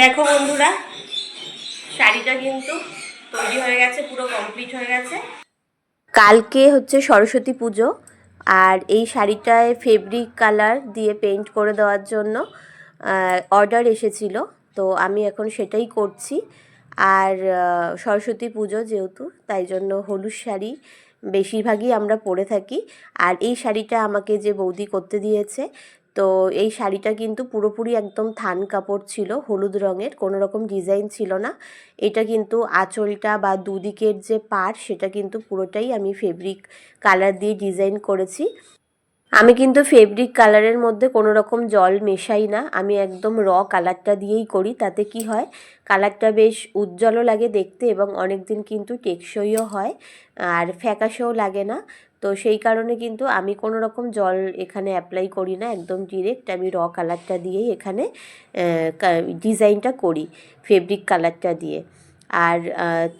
দেখো বন্ধুরা, শাড়িটা কিন্তু তৈরি হয়ে গেছে, পুরো কমপ্লিট হয়ে গেছে। কালকে হচ্ছে সরস্বতী পুজো, আর এই শাড়িটায় ফেব্রিক কালার দিয়ে পেইন্ট করে দেওয়ার জন্য অর্ডার এসেছিল। তো আমি এখন সেটাই করছি। আর সরস্বতী পুজো যেহেতু, তাই জন্য হলুদ শাড়ি বেশিরভাগই আমরা পরে থাকি। আর এই শাড়িটা আমাকে যে বৌদি করতে দিয়েছে তো এই শাড়িটা কিন্তু পুরোপুরি একদম থান কাপড় ছিল, হলুদ রঙের, কোনো রকম ডিজাইন ছিল না। এটা কিন্তু আঁচলটা বা দুদিকের যে পার সেটা কিন্তু পুরোটাই আমি ফেব্রিক কালার দিয়ে ডিজাইন করেছি। আমি কিন্তু ফেব্রিক কালারের মধ্যে কোনো রকম জল মেশাই না, আমি একদম র কালারটা দিয়েই করি, তাতে কি হয়, কালারটা বেশ উজ্জ্বলও লাগে দেখতে এবং অনেক দিন কিন্তু টেকসইও হয়, আর ফ্যাকাশেও লাগে না। তো সেই কারণে কিন্তু আমি কোনো রকম জল এখানে অ্যাপ্লাই করি না, একদম ডিরেক্ট আমি র কালারটা দিয়েই এখানে ডিজাইনটা করি ফেব্রিক কালারটা দিয়ে। আর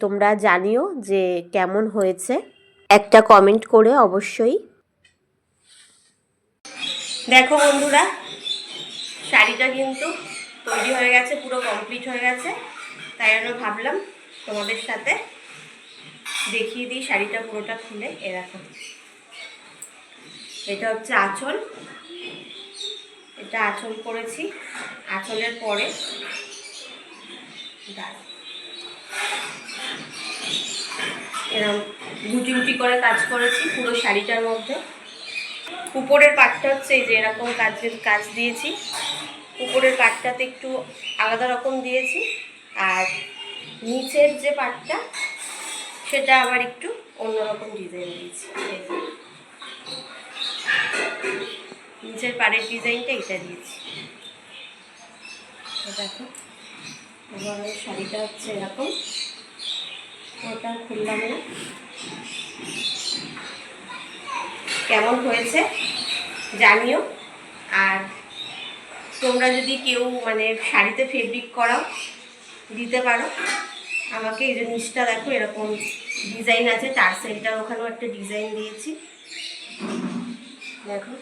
তোমরা জানিও যে কেমন হয়েছে? একটা কমেন্ট করে অবশ্যই। দেখো বন্ধুরা, শাড়িটা কিন্তু তৈরি হয়ে গেছে, পুরো কমপ্লিট হয়ে গেছে, তাই আমি ভাবলাম তোমাদের সাথে দেখিয়ে দিই, শাড়িটা পুরোটা খুলে এরকম এটা হচ্ছে আঁচল। এটা আঁচল করেছি। আঁচলের পরে এরকম গুটি গুটি করে কাজ করেছি পুরো শাড়িটার মধ্যে। উপরের পাটটা হচ্ছে যে এরকম কাজের কাজ দিয়েছি। উপরের পাটটাতে একটু আলাদা রকম দিয়েছি। আর নিচের যে পাটটা সেটা আবার একটু অন্যরকম ডিজাইন দিয়েছি। নিচের পাড়ের ডিজাইনটা এটা দিয়েছি। দেখো এবার আমি শাড়িটা হচ্ছে এরকম। ওটা খুললাম না। কেমন হয়েছে জানিও। আর তোমরা যদি কেউ মানে শাড়িতে ফেব্রিক করাও, দিতে পারো। আমাকে এই জিনিসটা দেখো এরকম ডিজাইন আছে চার সেন্টার ওখানেও একটা ডিজাইন দিয়েছি। দেখো।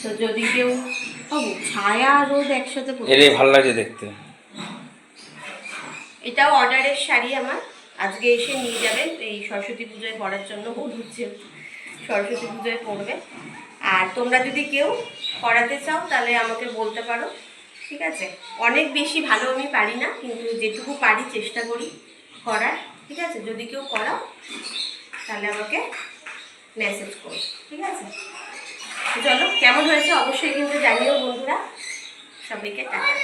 তো যদি কেউ ছায়া রোদ একসাথে। ভালো লাগে দেখতে। এটাও অর্ডারের শাড়ি আমার। আজকে এসে নিয়ে যাবে এই সরস্বতী পুজোয় পরার জন্য হলুদ সরস্বতী পুজোয় পরবে। আর তোমরা যদি কেউ করাতে চাও তাহলে আমাকে বলতে পারো। ঠিক আছে? অনেক বেশি ভালো আমি পারি না, কিন্তু যেটুকু পারি চেষ্টা করি করার, ঠিক আছে? যদি কেউ করাও, তাহলে আমাকে মেসেজ করো, ঠিক আছে? চলো, কেমন হয়েছে অবশ্যই কিন্তু জানিও বন্ধুরা। সবাইকে টাটা।